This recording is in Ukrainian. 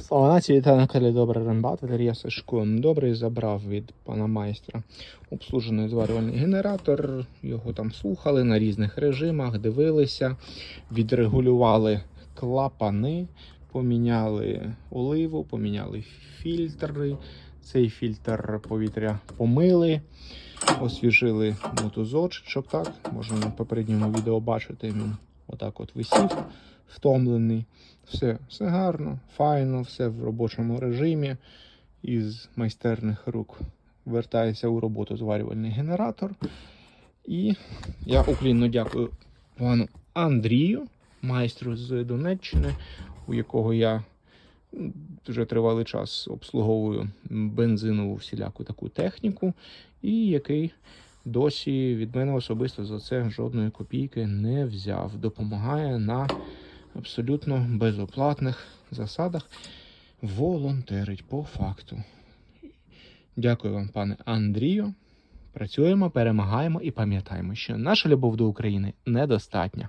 Слава нації, вітаю на каналі Добрий Рембат, Валерія Сашко. Добрий забрав від пана майстра обслужений зварювальний генератор. Його там слухали на різних режимах, дивилися, відрегулювали клапани, поміняли оливу, поміняли фільтри. Цей фільтр повітря помили, освіжили мотузочок. Так, можна на попередньому відео бачити. Він отак от висів, втомлений. Все, все гарно, файно, все в робочому режимі. Із майстерних рук вертається у роботу зварювальний генератор. І я уклінно дякую пану Андрію, майстру з Донеччини, у якого я дуже тривалий час обслуговую бензинову всіляку таку техніку, і який досі від мене особисто за це жодної копійки не взяв. Допомагає на абсолютно безоплатних засадах волонтерить по факту. Дякую вам, пане Андрію. Працюємо, перемагаємо і пам'ятаємо, що наша любов до України недостатня.